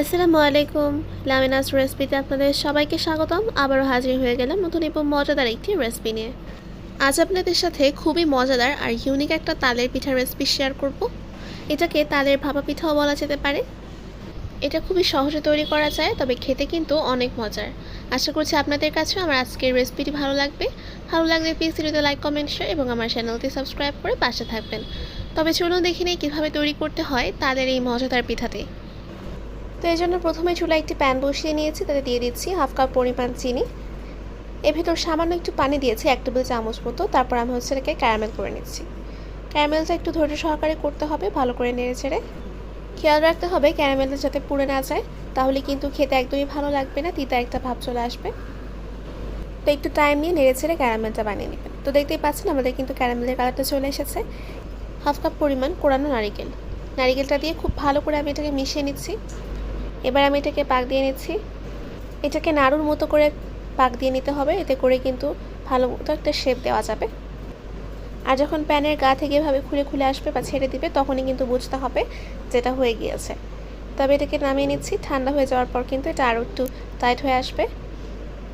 আসসালামু আলাইকুম লামিনাস রেসিপিতে আপনাদের সবাইকে স্বাগতম। আবারও হাজির হয়ে গেলাম নতুন এবং মজাদার একটি রেসিপি নিয়ে। আজ আপনাদের সাথে খুবই মজাদার আর ইউনিক একটা তালের পিঠার রেসিপি শেয়ার করব। এটাকে তালের ভাপা পিঠাও বলা যেতে পারে। এটা খুবই সহজে তৈরি করা যায়, তবে খেতে কিন্তু অনেক মজার। আশা করছি আপনাদের কাছেও আমার আজকের রেসিপিটি ভালো লাগবে। ভালো লাগলে প্লিজ ভিডিওতে লাইক কমেন্ট শেয়ার এবং আমার চ্যানেলটি সাবস্ক্রাইব করে পাশে থাকবেন। তবে চলুন দেখে নিই কীভাবে তৈরি করতে হয় তালের এই মজাদার পিঠাটি। তো এই জন্য প্রথমে চুলায় একটি প্যান বসিয়ে নিয়েছি, তাতে দিয়ে দিচ্ছি হাফ কাপ পরিমাণ চিনি। এর ভেতর সামান্য একটু পানি দিয়েছি, এক টেবিল চামচ মতো। তারপর আমি হচ্ছে এটাকে ক্যারামেল করে নিচ্ছি। ক্যারামেলটা একটু ধৈর্য সহকারে করতে হবে, ভালো করে নেড়ে ছেড়ে খেয়াল রাখতে হবে ক্যারামেলটা যাতে পুড়ে না যায়, তাহলে কিন্তু খেতে একদমই ভালো লাগবে না, তিতা একটা ভাব চলে আসবে। তো একটু টাইম নিয়ে নেড়ে ছেড়ে ক্যারামেলটা বানিয়ে নেবেন। তো দেখতেই পাচ্ছেন, আমাদের কিন্তু ক্যারামেলের কালারটা চলে এসেছে। হাফ কাপ পরিমাণ কোরানো নারিকেল। নারিকেলটা দিয়ে খুব ভালো করে আমি এটাকে মিশিয়ে নিচ্ছি। এবার আমি এটাকে পাক দিয়ে নিচ্ছি। এটাকে নাড়ুর মতো করে পাক দিয়ে নিতে হবে। এতে করে কিন্তু ভালো মতো একটা শেপ দেওয়া যাবে। আর যখন প্যানের গা থেকে এভাবে খুলে খুলে আসবে বা ছেড়ে দিবে, তখনই কিন্তু বুঝতে হবে যেটা হয়ে গিয়েছে। তবে এটাকে নামিয়ে নিচ্ছি। ঠান্ডা হয়ে যাওয়ার পর কিন্তু এটা আরও একটু টাইট হয়ে আসবে।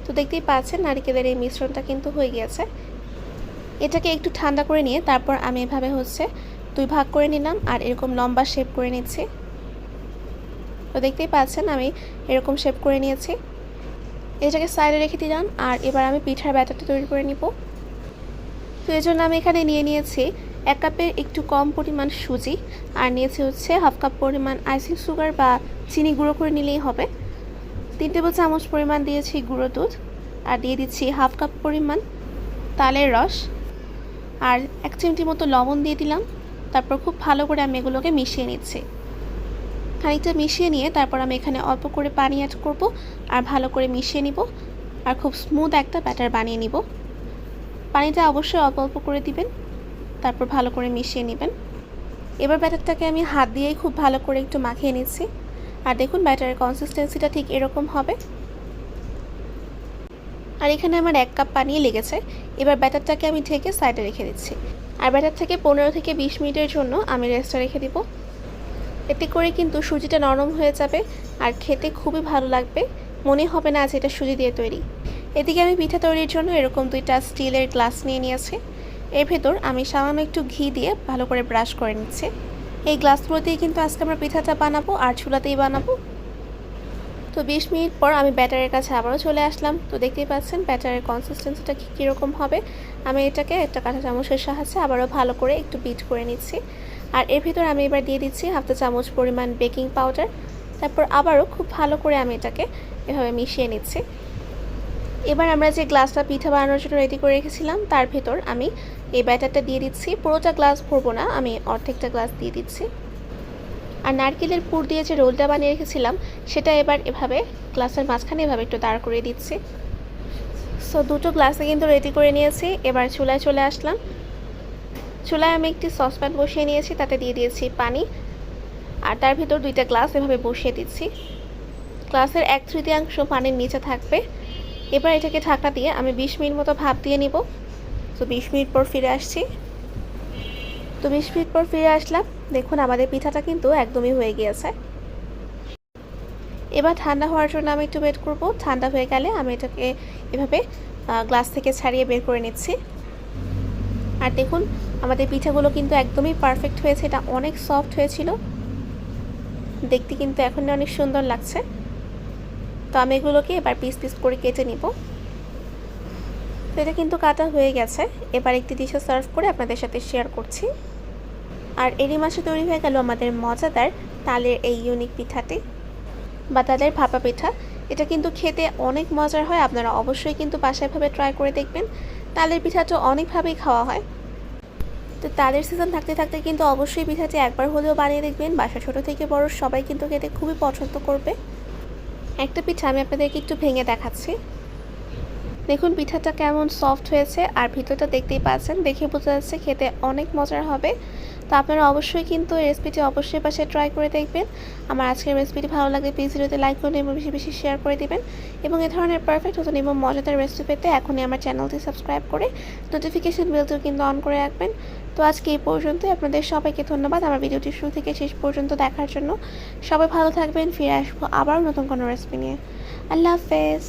তো দেখতেই পাচ্ছেন নারিকেলের এই মিশ্রণটা কিন্তু হয়ে গিয়েছে। এটাকে একটু ঠান্ডা করে নিয়ে তারপর আমি এভাবে হচ্ছে দুই ভাগ করে নিলাম। আর এরকম লম্বা শেপ করে নিচ্ছি। তো দেখতেই পাচ্ছেন আমি এরকম শেপ করে নিয়েছি। এটাকে সাইডে রেখে দিলাম আর এবার আমি পিঠার ব্যাটারটা তৈরি করে নিব। তো এই জন্য আমি এখানে নিয়ে নিয়েছি এক কাপের একটু কম পরিমাণ সুজি, আর নিয়েছি হচ্ছে হাফ কাপ পরিমাণ আইসিং সুগার বা চিনি গুঁড়ো করে নিলেই হবে। তিন টেবিল চামচ পরিমাণ দিয়েছি গুঁড়ো দুধ, আর দিয়ে দিচ্ছি হাফ কাপ পরিমাণ তালের রস। আর এক চিমটি মতো লবণ দিয়ে দিলাম, তারপর খুব ভালো করে আমি এগুলোকে মিশিয়ে নিচ্ছি। খানিকটা মিশিয়ে নিয়ে তারপর আমি এখানে অল্প করে পানি অ্যাড করব আর ভালো করে মিশিয়ে নিব আর খুব স্মুথ একটা ব্যাটার বানিয়ে নিব। পানিটা অবশ্যই অল্প অল্প করে দিবেন, তারপর ভালো করে মিশিয়ে নেবেন। এবার ব্যাটারটাকে আমি হাত দিয়েই খুব ভালো করে একটু মাখিয়ে নিচ্ছি। আর দেখুন ব্যাটারের কনসিস্টেন্সিটা ঠিক এরকম হবে। আর এখানে আমার এক কাপ পানি লেগেছে। এবার ব্যাটারটাকে আমি ঢেকে সাইডে রেখে দিচ্ছি। আর ব্যাটার থেকে পনেরো থেকে বিশ মিনিটের জন্য আমি রেস্টে রেখে দিব। এতে করে কিন্তু সুজিটা নরম হয়ে যাবে আর খেতে খুবই ভালো লাগবে। মনে হবে না যে এটা সুজি দিয়ে তৈরি। এদিকে আমি পিঠা তৈরির জন্য এরকম দুইটা স্টিলের গ্লাস নিয়ে নিয়েছি। এর ভেতর আমি সামান্য একটু ঘি দিয়ে ভালো করে ব্রাশ করে নিচ্ছি। এই গ্লাসগুলো দিয়ে কিন্তু আজকে আমরা পিঠাটা বানাবো আর চুলাতেই বানাবো। তো বিশ মিনিট পর আমি ব্যাটারের কাছে আবারও চলে আসলাম। তো দেখতেই পাচ্ছেন ব্যাটারের কনসিস্টেন্সিটা কীরকম হবে। আমি এটাকে একটা কাঁচা চামচের সাহায্যে আবারও ভালো করে একটু বিট করে নিচ্ছি। আর এর ভিতর আমি এবার দিয়ে দিচ্ছি হাফ হাফটা চামচ পরিমাণ বেকিং পাউডার। তারপর আবারও খুব ভালো করে আমি এটাকে এভাবে মিশিয়ে নিচ্ছি। এবার আমরা যে গ্লাসটা পিঠা বানানোর জন্য রেডি করে রেখেছিলাম, তার ভেতর আমি এই ব্যাটারটা দিয়ে দিচ্ছি। পুরোটা গ্লাস ভরবো না, আমি অর্ধেকটা গ্লাস দিয়ে দিচ্ছি। আর নারকেলের পুর দিয়ে যে রোলটা বানিয়ে রেখেছিলাম, সেটা এবার এভাবে গ্লাসের মাঝখানে এভাবে একটু দাঁড় করে দিচ্ছি। সো দুটো গ্লাসে কিন্তু রেডি করে নিয়েছি। এবার চুলায় চলে আসলাম। চুলায় আমি একটি সসপ্যান বসিয়ে নিয়েছি, তাতে দিয়ে দিয়েছি পানি। আর তার ভিতর দুইটা গ্লাস এভাবে বসিয়ে দিচ্ছি। গ্লাসের এক তৃতীয়াংশ পানির নিচে থাকবে। এবার এটাকে ঢাকা দিয়ে আমি বিশ মিনিট মতো ভাপ দিয়ে নিব। তো বিশ মিনিট পর ফিরে আসছি। তো বিশ মিনিট পর ফিরে আসলাম। দেখুন, আমাদের পিঠাটা কিন্তু একদমই হয়ে গিয়েছে। এবার ঠান্ডা হওয়ার জন্য আমি একটু ওয়েট করব। ঠান্ডা হয়ে গেলে আমি এটাকে এভাবে গ্লাস থেকে ছাড়িয়ে বের করে নিচ্ছি। আর দেখুন, আমাদের পিঠাগুলো কিন্তু একদমই পারফেক্ট হয়েছে। এটা অনেক সফট হয়েছিল। দেখতে কিন্তু এখন অনেক সুন্দর লাগছে। তো আমি এগুলোকে এবার পিস পিস করে কেটে নিব। তো এটা কিন্তু কাটা হয়ে গেছে। এবার একটি ডিশে সার্ভ করে আপনাদের সাথে শেয়ার করছি। আর এরই মাসে তৈরি হয়ে গেল আমাদের মজাদার তালের এই ইউনিক পিঠাটি বা তালের ভাপা পিঠা। এটা কিন্তু খেতে অনেক মজার হয়। আপনারা অবশ্যই কিন্তু বাসায়ভাবে ট্রাই করে দেখবেন। তালের পিঠাটা অনেকভাবেই খাওয়া হয়। তো তালের সিজন থাকতে থাকতে কিন্তু অবশ্যই পিঠাটি একবার হলেও বানিয়ে দেখবেন। বাসা ছোটো থেকে বড় সবাই কিন্তু খেতে খুবই পছন্দ করবে। একটা পিঠা আমি আপনাদেরকে একটু ভেঙে দেখাচ্ছি। দেখুন, পিঠাটা কেমন সফট হয়েছে। আর ভিতরটা দেখতেই পাচ্ছেন। দেখে বোঝা যাচ্ছে খেতে অনেক মজার হবে। তো আপনারা অবশ্যই কিন্তু এই রেসিপিটি অবশ্যই পাশে ট্রাই করে দেখবেন। আমার আজকের রেসিপিটি ভালো লাগলে প্লিজ ভিডিওতে লাইক করুন এবং বেশি বেশি শেয়ার করে দিবেন। এবং এ ধরনের পারফেক্ট নতুন এবং মজাদার রেসিপি পেতে এখনই আমার চ্যানেলটি সাবস্ক্রাইব করে নোটিফিকেশন বেলটিও কিন্তু অন করে রাখবেন। তো আজকে এই পর্যন্তই। আপনাদের সবাইকে ধন্যবাদ আমার ভিডিওটি শুরু থেকে শেষ পর্যন্ত দেখার জন্য। সবাই ভালো থাকবেন, ফিরে আসব আবার নতুন কোনো রেসিপি নিয়ে। আল্লাহ হাফেজ।